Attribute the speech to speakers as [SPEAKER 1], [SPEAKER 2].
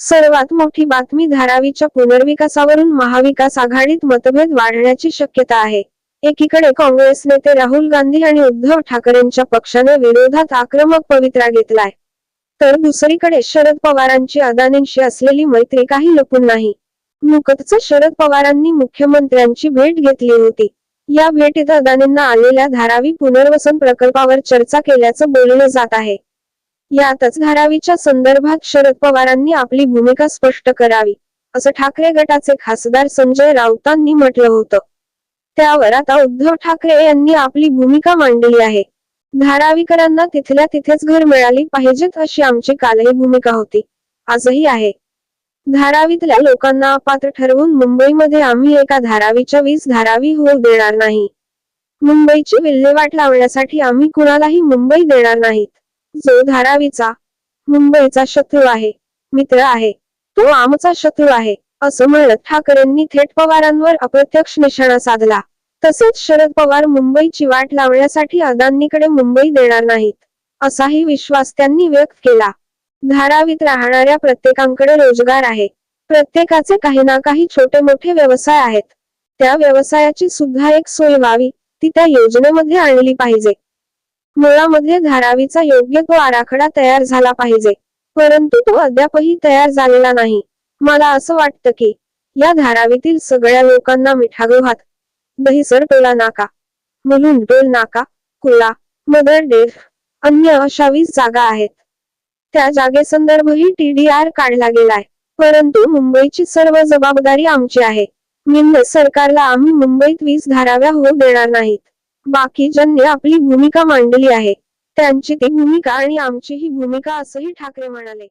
[SPEAKER 1] सर्वात मोठी बातमी धारावीच्या पुनर्विकासावरून महाविकास आघाडीत मतभेद वाढण्याची शक्यता आहे. एकीकडे काँग्रेस नेते राहुल गांधी आणि उद्धव ठाकरेंच्या पक्षाने विरोधात आक्रमक पवित्रा घेतलाय. तर दुसरीकडे शरद पवारांची अदानींशी असलेली मैत्री काही लपून नाही. नुकतच शरद पवारांनी मुख्यमंत्र्यांची भेट घेतली होती. या भेटीत अदानींना आलेल्या धारावी पुनर्वसन प्रकल्पावर चर्चा केल्याचं बोललं जात आहे. यातच धारावीच्या संदर्भात शरद पवारांनी आपली भूमिका स्पष्ट करावी असं ठाकरे गटाचे खासदार संजय राऊतांनी म्हटलं होतं. त्यावर आता उद्धव ठाकरे यांनी आपली भूमिका मांडली आहे. धारावीकरांना तिथल्या तिथेच घर मिळाली पाहिजेत अशी आमची कालही भूमिका होती. आजही आहे. धारावीतल्या लोकांना अपात्र ठरवून मुंबईमध्ये आम्ही एका धारावीच्या वीस धारावी होऊ देणार नाही. मुंबईची विल्हेवाट लावण्यासाठी आम्ही कुणालाही मुंबई देणार नाहीत. जो धारावीचा मुंबईचा शत्रू आहे मित्र आहे तो आमचा शत्रू आहे असं म्हणत ठाकरेंनी थेट पवारांवर अप्रत्यक्ष निशाणा साधला. तसेच शरद पवार मुंबईची वाट लावण्यासाठी अदानीकडे मुंबई देणार नाहीत असाही विश्वास त्यांनी व्यक्त केला. धारावीत राहणाऱ्या प्रत्येकांकडे रोजगार आहे प्रत्येकाचे काही ना काही छोटे मोठे व्यवसाय आहेत. त्या व्यवसायाची सुद्धा एक सोय व्हावी ती त्या योजनेमध्ये आणली पाहिजे. मुळामध्ये धारावीचा योग्य तो आराखडा तयार झाला पाहिजे. परंतु तो अद्यापही तयार झालेला नाही. मला असं वाटतं की या धारावीतील सगळ्या लोकांना मिठागृहात दहिसर टोला नाका. मुलुंड टोल नाका कुला मदर डेफ अन्य अशा वीस जागा आहेत. त्या जागेसंदर्भही टीडीआर काढला गेलाय. परंतु मुंबईची सर्व जबाबदारी आमची आहे. निम्न सरकारला आम्ही मुंबईत वीस धाराव्या होऊ देणार नाहीत. बाकीच्यांनी आपली भूमिका मांडली आहे. त्यांची ती भूमिका आणि आमची ही भूमिका असंही ठाकरे म्हणाले.